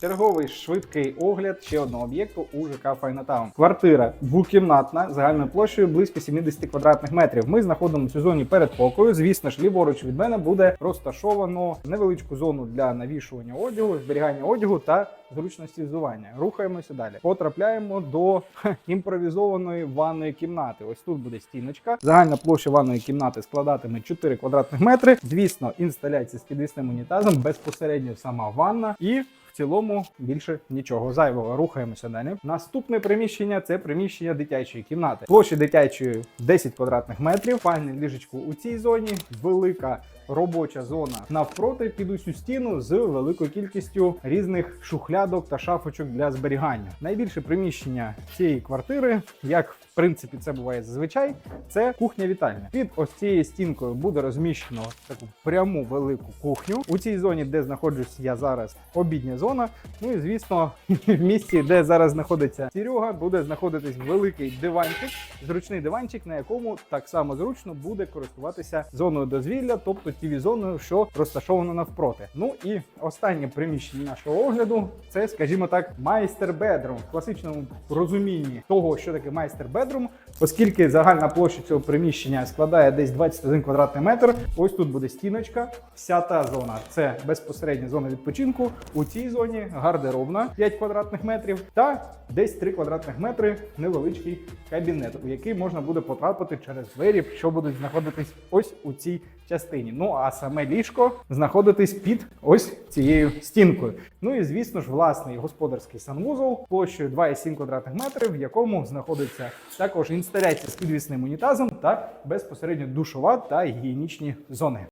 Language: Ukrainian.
Черговий швидкий огляд ще одного об'єкту у ЖК Файнатаун. Квартира двокімнатна загальною площею близько 70 квадратних метрів. Ми знаходимося у зоні передпокою. Звісно ж, ліворуч від мене буде розташовано невеличку зону для навішування одягу, зберігання одягу та зручності взування. Рухаємося далі. Потрапляємо до імпровізованої ванної кімнати. Ось тут буде стіночка. Загальна площа ванної кімнати складатиме 4 квадратних метри. Звісно, інсталяція з підвісним унітазом, безпосередньо сама ванна і. В цілому більше нічого зайвого. Рухаємося далі. Наступне приміщення це приміщення дитячої кімнати. Площа дитячої 10 квадратних метрів. Файне ліжечко у цій зоні, велика робоча зона навпроти під усю стіну з великою кількістю різних шухлядок та шафочок для зберігання. Найбільше приміщення цієї квартири, як в принципі це буває зазвичай, це кухня-вітальня. Під ось цією стінкою буде розміщено таку пряму велику кухню. У цій зоні, де знаходжусь я зараз, обідня зона. Ну і звісно, в місці, де зараз знаходиться Серега, буде знаходитись великий диванчик, зручний диванчик, на якому так само зручно буде користуватися зоною дозвілля, тобто тіві зоною, що розташовано навпроти. Ну і останнє приміщення нашого огляду це, скажімо так, майстер бедрум в класичному розумінні того, що таке майстер бедрум, оскільки загальна площа цього приміщення складає десь 21 квадратний метр. Ось тут буде стіночка. Вся та зона це безпосередня зона відпочинку. У цій зоні гардеробна 5 квадратних метрів та десь 3 квадратних метри невеличкий кабінет, у який можна буде потрапити через двері, що будуть знаходитись ось у цій частині. Ну а саме ліжко знаходитись під ось цією стінкою. Ну і звісно ж, власний господарський санвузол площею 2,7 квадратних метрів, в якому знаходиться також інсталяція з підвісним унітазом та безпосередньо душова та гігієнічні зони.